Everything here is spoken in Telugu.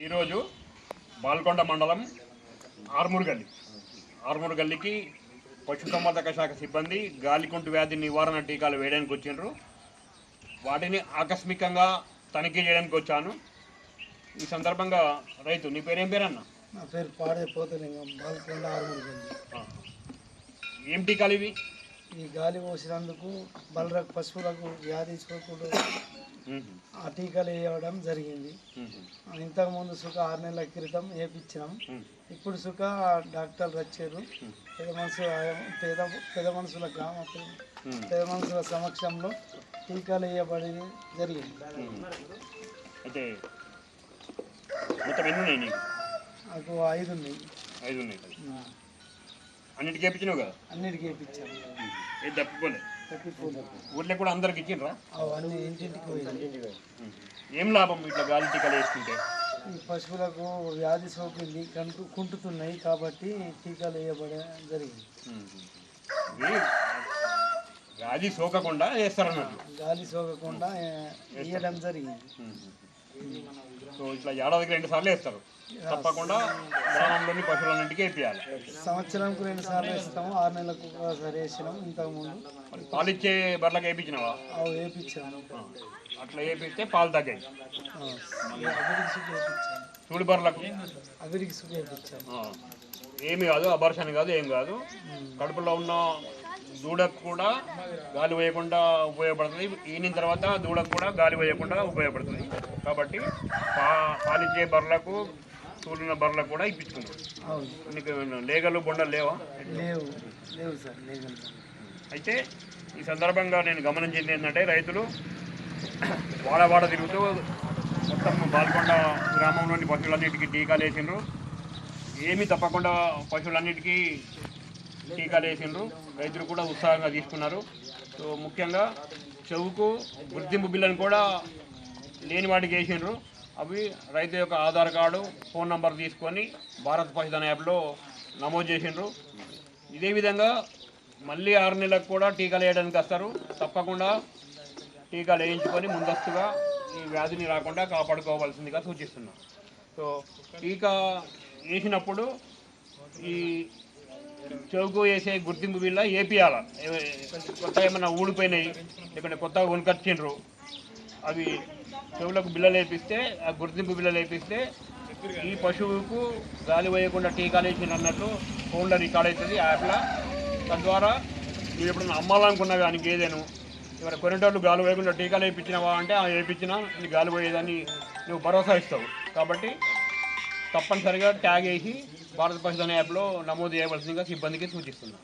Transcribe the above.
ఈరోజు బాల్కొండ మండలం ఆర్మూర్ గల్లి ఆర్మూర్ గల్లీకి పశుసంవర్ధక శాఖ సిబ్బంది గాలికుంటు వ్యాధి నివారణ టీకాలు వేయడానికి వచ్చిండ్రు. వాటిని ఆకస్మికంగా తనిఖీ చేయడానికి వచ్చాను. ఈ సందర్భంగా రైతు నీ పేరేం పేరన్న? నా పేరు పాడే పోతలింగం బాల్కొండ ఆరుమూరు ఆ. ఏం టీకాలు ఇవి? ఈ గాలి పోసినందుకు బలరకు పశువులకు వ్యాధి సోకుడు. ఆ టీకాలు వేయడం జరిగింది. ఇంతకుముందు సుఖ ఆరు నెలల క్రితం వేయించినాం మ్మ్. ఇప్పుడు సుఖ డాక్టర్లు వచ్చారు పెద్ద మనుషుల పేద పెద్ద మనుషుల గ్రామ పె- మ్మ్. పెద్ద మనుషుల సమక్షంలో టీకాలు వేయబడి జరిగింది. అయితే మొత్తం ఎన్ని ఉన్నాయి నీకు ఐదు ఉన్నాయి ఐదు ఉన్నాయి. అన్నిటికీ వేయించినావు కదా? అన్నిటికీ వేయించాను ఏది తప్పిపోలే? తప్పిపోలేదు ఊర్లో కూడా అందరికి ఇచ్చిండ్రా? అవన్నీ ఇంటింటికి పోయింది ఏం లాభం ఇట్లా గాలి టీకాలు వేసుకుంటే? ఈ పశువులకు వ్యాధి సోకింది కంటు కుంటుతున్నాయి కాబట్టి టీకాలు వేయబడడం జరిగింది. వ్యాధి సోకకుండా వేస్తారన్నట్టు. గాలి సోకకుండా వేయడం జరిగింది. సో ఇట్లా ఏడాదికి రెండు సార్లు వేస్తారు. తప్పకుండా గ్రామంలోని పశువులన్నింటికి వేపియాలి. సంవత్సరంకు రెండు సార్లు వేస్తాము ఆరు నెలలకు ఒకసారి వేసినాం ఇంతకుముందు. పాలిచ్చే బర్లకు వేయించినావా ఆ. అట్లా వేపిస్తే పాలు తగ్గాయి. చూడు బర్లకు. ఏమి కాదు అబర్షన్ కాదు ఏం కాదు. కడుపులో ఉన్న దూడకు కూడా గాలి వేయకుండా ఉపయోగపడుతుంది. ఈనిన తర్వాత దూడకు కూడా గాలి వేయకుండా ఉపయోగపడుతుంది. కాబట్టి పా పాలిచ్చే బర్రెలకు తూలిన బర్రెలకు కూడా ఇప్పించుకున్నాం నీకు లేగలు బొండలు లేవా? లేవు లేవు సార్ అయితే ఈ సందర్భంగా నేను గమనించింది ఏంటంటే రైతులు వాడవాడ తిరుగుతూ మొత్తం బాల్కొండ గ్రామంలోని పశువులన్నిటికీ టీకాలు వేసిండ్రు ఏమీ తప్పకుండా పశువులన్నిటికీ టీకాలు వేసిండ్రు రైతులు కూడా ఉత్సాహంగా తీసుకున్నారు. సో ముఖ్యంగా చెవుకు గుర్తింపు బిల్లను కూడా లేని వాటికి వేసిండ్రు. అవి రైతు యొక్క ఆధార్ కార్డు ఫోన్ నంబర్ తీసుకొని భారత్ పశుధన యాప్లో నమోదు చేసిండ్రు. ఇదే విధంగా మళ్ళీ ఆరు నెలలకు కూడా టీకాలు వేయడానికి వస్తారు. తప్పకుండా టీకాలు వేయించుకొని ముందస్తుగా ఈ వ్యాధిని రాకుండా కాపాడుకోవాల్సిందిగా సూచిస్తున్నాం. సో టీకా వేసినప్పుడు ఈ చెవుకు వేసే గుర్తింపు వీళ్ళ ఏపీఆల కొత్త ఏమైనా ఊడిపోయినాయి లేకుంటే కొత్తగా కొనుకొచ్చిండ్రు అవి చెవులకు బిల్లలు వేపిస్తే ఆ గుర్తింపు బిల్లలు వేపిస్తే ఈ పశువుకు గాలి వేయకుండా టీకాలు వేసిండ్రు అన్నట్టు ఫోన్లో రికార్డ్ అవుతుంది యాప్లో. తద్వారా మీరు ఎప్పుడైనా అమ్మాలనుకున్నా కానీ గేదెను ఎవరైనా కొనేటోళ్ళు గాలి వేయకుండా టీకాలు వేయించినావా అంటే ఆ వేయించినా నీ గాలి పోయేదని నువ్వు భరోసా ఇస్తావు. కాబట్టి తప్పనిసరిగా ట్యాగ్ వేసి భారత పరిశోధన యాప్లో నమోదు చేయవలసిందిగా సిబ్బందికి సూచిస్తున్నాను